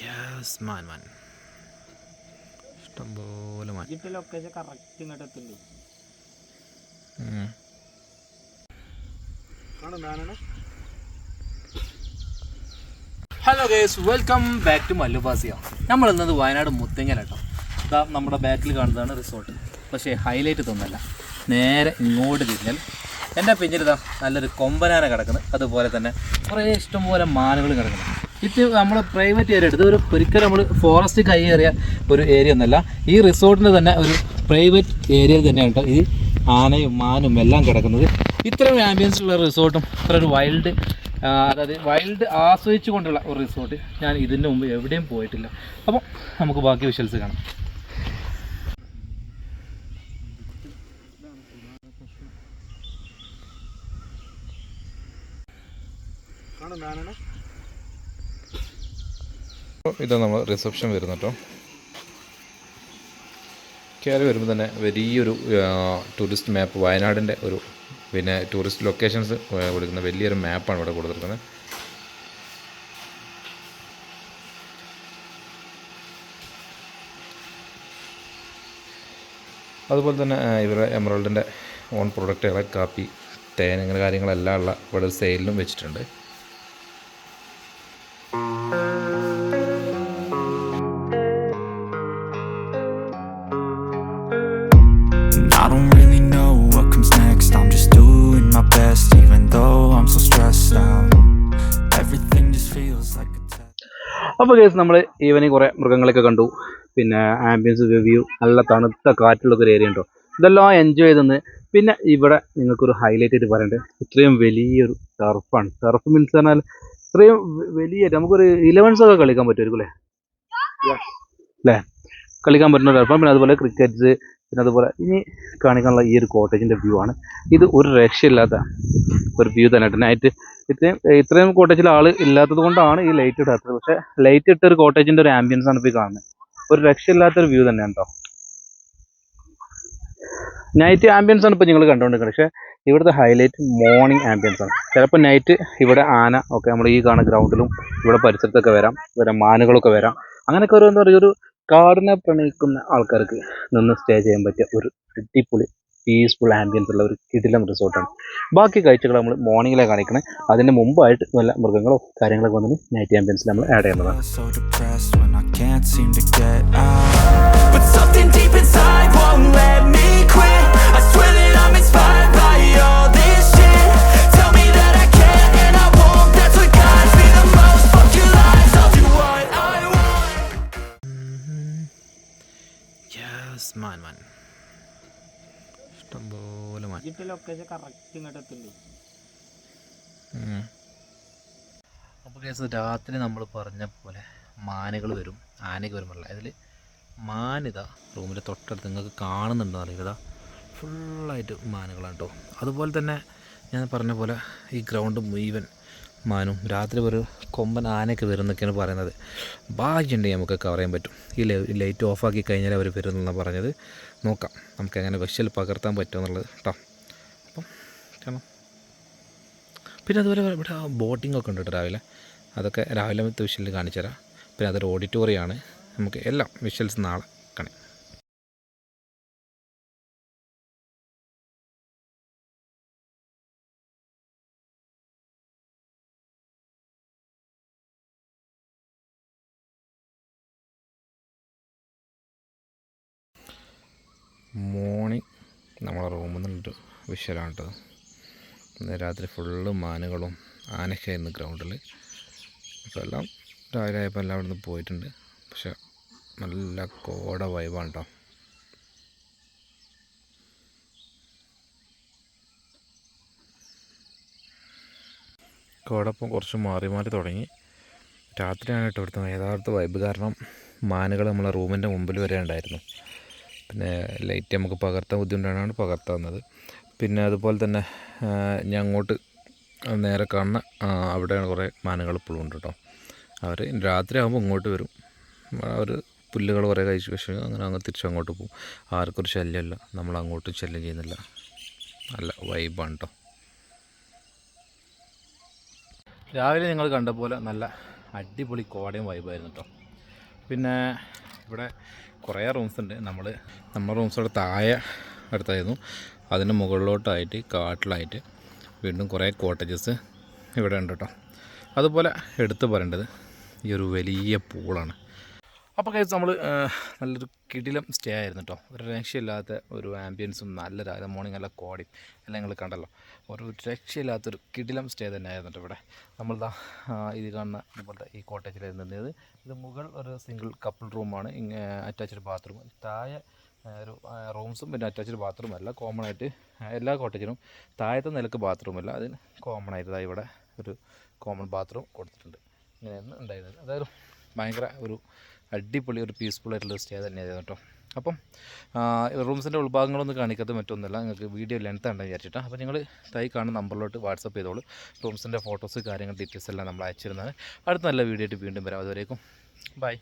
Yes man man ഇഷ്ടംപോലെ man ഇതിന്റെ location correct ഇങ്ങോട്ട് എത്തുന്നുണ്ട്. Hello guys welcome back to മല്ലുപാസിയ നമ്മൾ ഇന്നത് വയനാട് മുത്തങ്ങൽ കേട്ടോ. ഇതാ നമ്മുടെ ബാക്കിൽ കാണുന്നതാണ് റിസോർട്ട് പക്ഷേ ഹൈലൈറ്റ് തോന്നല്ല നേരെ ഇങ്ങോട്ട് തിരിഞ്ഞാൽ എന്റെ പിന്നിൽ ഇതാ നല്ലൊരു കൊമ്പനാന കിടക്കുന്നത് അതുപോലെ തന്നെ കുറേ ഇഷ്ടംപോലെ മാനുകൾ കിടക്കുന്നു. ഇത് നമ്മൾ പ്രൈവറ്റ് ഏരിയ എടുത്ത് ഒരു ഒരിക്കലും നമ്മൾ ഫോറസ്റ്റ് കൈയേറിയ ഒരു ഏരിയ ഒന്നല്ല. ഈ റിസോർട്ടിന് തന്നെ ഒരു പ്രൈവറ്റ് ഏരിയ തന്നെയാണ് ഈ ആനയും മാനും എല്ലാം കിടക്കുന്നത്. ഇത്രയും ആംബിയൻസ് ഉള്ള റിസോർട്ടും ഇത്ര ഒരു വൈൽഡ് അതായത് വൈൽഡ് ആസ്വദിച്ചു കൊണ്ടുള്ള ഒരു റിസോർട്ട് ഞാൻ ഇതിന് മുമ്പ് എവിടെയും പോയിട്ടില്ല. അപ്പോൾ നമുക്ക് ബാക്കി വിഷ്വൽസ് കാണാം. അപ്പോൾ ഇത് നമ്മൾ റിസപ്ഷൻ വരുന്ന കേട്ടോ. കയറി വരുമ്പോൾ തന്നെ വലിയൊരു ടൂറിസ്റ്റ് മാപ്പ് വയനാടിന്റെ ഒരു പിന്നെ ടൂറിസ്റ്റ് ലൊക്കേഷൻസ് കൊടുക്കുന്ന വലിയൊരു മാപ്പാണ് ഇവിടെ കൊടുത്തിരിക്കുന്നത്. അതുപോലെ തന്നെ ഇവരുടെ എമറോൾഡിന്റെ ഓൺ പ്രൊഡക്റ്റുകളെ കാപ്പി തേൻ അങ്ങനെ കാര്യങ്ങളെല്ലാം ഉള്ള ഇവിടെ സെയിലിലും വെച്ചിട്ടുണ്ട്. അപ്പോൾ കേസ് നമ്മൾ ഈവനിങ് കുറേ മൃഗങ്ങളൊക്കെ കണ്ടു. പിന്നെ ആംബിയൻസ് വ്യൂ നല്ല തണുത്ത കാറ്റുള്ള ഒരു ഏരിയ ഉണ്ടോ? ഇതെല്ലാം എൻജോയ് ചെയ്തെന്ന്. പിന്നെ ഇവിടെ നിങ്ങൾക്കൊരു ഹൈലൈറ്റ് ആയിട്ട് പറയണ്ടേ. ഇത്രയും വലിയൊരു ടർഫാണ് ടർഫ് മീൻസ് പറഞ്ഞാൽ ഇത്രയും വലിയ നമുക്കൊരു ഇലവൻസ് ഒക്കെ കളിക്കാൻ പറ്റുമായിരിക്കും അല്ലേ? അല്ലേ? കളിക്കാൻ പറ്റുന്ന ടർഫാണ് പിന്നെ അതുപോലെ ക്രിക്കറ്റ്സ് പിന്നെ അതുപോലെ ഇനി കാണിക്കാനുള്ള ഈ ഒരു കോട്ടേജിന്റെ വ്യൂ ആണ്. ഇത് ഒരു രക്ഷയില്ലാത്ത ഒരു വ്യൂ തന്നെ. നൈറ്റ് ഇത്രയും ഇത്രയും കോട്ടേജിൽ ആൾ ഇല്ലാത്തത് കൊണ്ടാണ് ഈ ലൈറ്റ് ഇടാത്തത്. പക്ഷേ ലൈറ്റ് ഇട്ട ഒരു കോട്ടേജിന്റെ ഒരു ആംബിയൻസ് ആണ് ഇപ്പോൾ കാണുന്നത് ഒരു രക്ഷയില്ലാത്തൊരു വ്യൂ തന്നെയാണ് കേട്ടോ നൈറ്റ് ആംബിയൻസ് ആണ് ഇപ്പോൾ നിങ്ങൾ കണ്ടുകൊണ്ടിരിക്കുന്നത് പക്ഷേ ഇവിടുത്തെ ഹൈലൈറ്റ് മോർണിംഗ് ആംബിയൻസ് ആണ്. ചിലപ്പോൾ നൈറ്റ് ഇവിടെ ആന ഒക്കെ നമ്മൾ ഈ കാണുന്ന ഗ്രൗണ്ടിലും ഇവിടെ പരിസരത്തൊക്കെ വരാം. ഇവിടെ മാനുകളൊക്കെ വരാം. അങ്ങനെയൊക്കെ ഒരു എന്താ പറയുക ഒരു കാടിനെ പ്രണയിക്കുന്ന ആൾക്കാർക്ക് നിന്ന് സ്റ്റേ ചെയ്യാൻ പറ്റിയ ഒരു അടിപൊളി പീസ്ഫുൾ ആംബിയൻസ് ഉള്ള ഒരു കിടിലം റിസോർട്ടാണ് ബാക്കി കാഴ്ചകൾ നമ്മൾ മോർണിംഗിലാണ് കാണിക്കണേ. അതിന് മുമ്പായിട്ട് വല്ല മൃഗങ്ങളോ കാര്യങ്ങളൊക്കെ വന്നിട്ട് നൈറ്റ് ആംബിയൻസ് നമ്മൾ ആഡ് ചെയ്യുന്നതാണ്. യെസ് മാൻ മാൻ ഇഷ്ടംപോലെ മാൻ ഇതിന്റെ ലൊക്കേഷൻ കറക്റ്റ് ഇങ്ങോട്ട് എത്തുന്നുണ്ട്. അപ്പോൾ കേസ് രാത്രി നമ്മൾ പറഞ്ഞ പോലെ മാനുകൾ വരും ആനയ്ക്ക് വരുമ്പോഴല്ല അതിൽ മാനിത റൂമിന്റെ തൊട്ടടുത്ത് നിങ്ങൾക്ക് കാണുന്നുണ്ടോ അറിയില്ല. ഫുള്ളായിട്ട് മാനുകളാണ് കേട്ടോ അതുപോലെ തന്നെ ഞാൻ പറഞ്ഞ പോലെ ഈ ഗ്രൗണ്ട് മുഴുവൻ മാനും രാത്രി ഒരു കൊമ്പൻ ആനയൊക്കെ വരും എന്നൊക്കെയാണ് പറയുന്നത്. ഭാഗ്യമുണ്ടെങ്കിൽ നമുക്ക് കവർ പറ്റും. ഈ ലൈറ്റ് ഓഫാക്കി കഴിഞ്ഞാൽ അവർ വരുന്നതെന്നാണ് പറഞ്ഞത്. നോക്കാം. നമുക്ക് എങ്ങനെ വിഷ്വൽ പകർത്താൻ പറ്റുമെന്നുള്ളത് കേട്ടോ അപ്പം കാണാം പിന്നെ അതുപോലെ ഇവിടെ ബോട്ടിംഗ് ഒക്കെ ഉണ്ട് കേട്ടോ രാവിലെ. അതൊക്കെ രാവിലെ വിഷ്വലിൽ കാണിച്ചു തരാം പിന്നെ അതൊരു ഓഡിറ്റോറിയമാണ് നമുക്ക് എല്ലാം വിഷ്വൽസ് നാളെ മോർണിംഗ് നമ്മളെ റൂമിൽ നിന്നൊരു വിഷ്വലാണ് കേട്ടോ ഇന്ന് രാത്രി ഫുള്ള് മാനുകളും ആനയൊക്കെ ആയിരുന്നു ഗ്രൗണ്ടിൽ. അപ്പോൾ എല്ലാം രാവിലെ ആയപ്പോൾ എല്ലാം അവിടെ നിന്ന് പോയിട്ടുണ്ട്. പക്ഷെ നല്ല കോട വൈബാണ് കേട്ടോ കോടപ്പം കുറച്ച് മാറി മാറി തുടങ്ങി. രാത്രിയാണ് കേട്ടോ ഇവിടുത്തെ യഥാർത്ഥ വൈബ് കാരണം മാനുകൾ നമ്മളെ റൂമിന്റെ മുമ്പിൽ വരെ ഉണ്ടായിരുന്നു. പിന്നെ ലൈറ്റ് നമുക്ക് പകർത്താൻ ബുദ്ധിമുട്ടാണ് പകർത്താവുന്നത് പിന്നെ അതുപോലെ തന്നെ ഞാൻ അങ്ങോട്ട് നേരെ കാണുന്ന അവിടെയാണ് കുറേ മാനുകൾ ഇപ്പോഴും ഉണ്ട് കേട്ടോ അവർ രാത്രി ആകുമ്പോൾ ഇങ്ങോട്ട് വരും. അവർ പുല്ലുകൾ കുറേ കഴിച്ച് പക്ഷേ അങ്ങനെ അങ്ങ് തിരിച്ച് അങ്ങോട്ട് പോകും. ആർക്കൊരു ശല്യമല്ല നമ്മൾ അങ്ങോട്ടും ശല്യം ചെയ്യുന്നില്ല. നല്ല വൈബാണ് കേട്ടോ രാവിലെ നിങ്ങൾ കണ്ട പോലെ നല്ല അടിപൊളി കോടയും വൈബായിരുന്നു കേട്ടോ പിന്നെ ഇവിടെ കുറേ റൂംസ് ഉണ്ട്. നമ്മൾ നമ്മുടെ റൂംസോടെ താഴെ അടുത്തായിരുന്നു. അതിന് മുകളിലോട്ടായിട്ട് കാട്ടിലായിട്ട് വീണ്ടും കുറേ കോട്ടേജസ് ഇവിടെ ഉണ്ട് കേട്ടോ അതുപോലെ എടുത്തു പറയേണ്ടത് ഈ ഒരു വലിയ പൂളാണ് അപ്പോൾ കഴിച്ച് നമ്മൾ നല്ലൊരു കിടിലം സ്റ്റേ ആയിരുന്നു കേട്ടോ ഒരു രക്ഷയില്ലാത്ത ഒരു ആംബിയൻസും നല്ല രാവിലെ മോർണിംഗ് നല്ല കോടി. എല്ലാം നിങ്ങൾ കണ്ടല്ലോ. ഒരു രക്ഷയില്ലാത്തൊരു കിടിലം സ്റ്റേ തന്നെ ആയിരുന്നു കേട്ടോ ഇവിടെ. നമ്മളിതാ ഇത് കാണുന്ന ഇതുപോലത്തെ ഈ കോട്ടേജിലായിരുന്നു നിന്നത്. ഇത് മുകൾ ഒരു സിംഗിൾ കപ്പിൾ റൂമാണ് അറ്റാച്ച്ഡ് ബാത്റൂം താഴെ ഒരു റൂംസും പിന്നെ അറ്റാച്ച്ഡ് ബാത്റൂം അല്ല. കോമൺ ആയിട്ട് എല്ലാ കോട്ടേജിനും താഴത്തെ നിലയ്ക്ക് ബാത്റൂം ഇല്ല അതിന് കോമൺ ആയിട്ട് ഇവിടെ ഒരു കോമൺ ബാത്റൂം കൊടുത്തിട്ടുണ്ട്. ഇങ്ങനെയായിരുന്നു ഉണ്ടായിരുന്നത്. അതായത് ഭയങ്കര ഒരു അടിപൊളി ഒരു പീസ്ഫുൾ ആയിട്ടുള്ള സ്റ്റേ തന്നെയായിരുന്നു കേട്ടോ. അപ്പം റൂംസിന്റെ ഉൾഭാഗങ്ങളൊന്നും കാണിക്കാത്ത മറ്റൊന്നുമില്ല നിങ്ങൾക്ക് വീഡിയോ ലെങ്ത് ഉണ്ടെന്ന് വിചാരിച്ചിട്ടാണ് അപ്പോൾ നിങ്ങൾ തൈ കാണുന്ന നമ്പറിലോട്ട് വാട്സപ്പ് ചെയ്തോളൂ. റൂംസിന്റെ ഫോട്ടോസ് കാര്യങ്ങൾ ഡീറ്റെയിൽസ് എല്ലാം നമ്മൾ അയച്ചിരുന്നതാണ്. അടുത്ത നല്ല വീഡിയോ ആയിട്ട് വീണ്ടും വരാം. അതുവരേക്കും ബൈ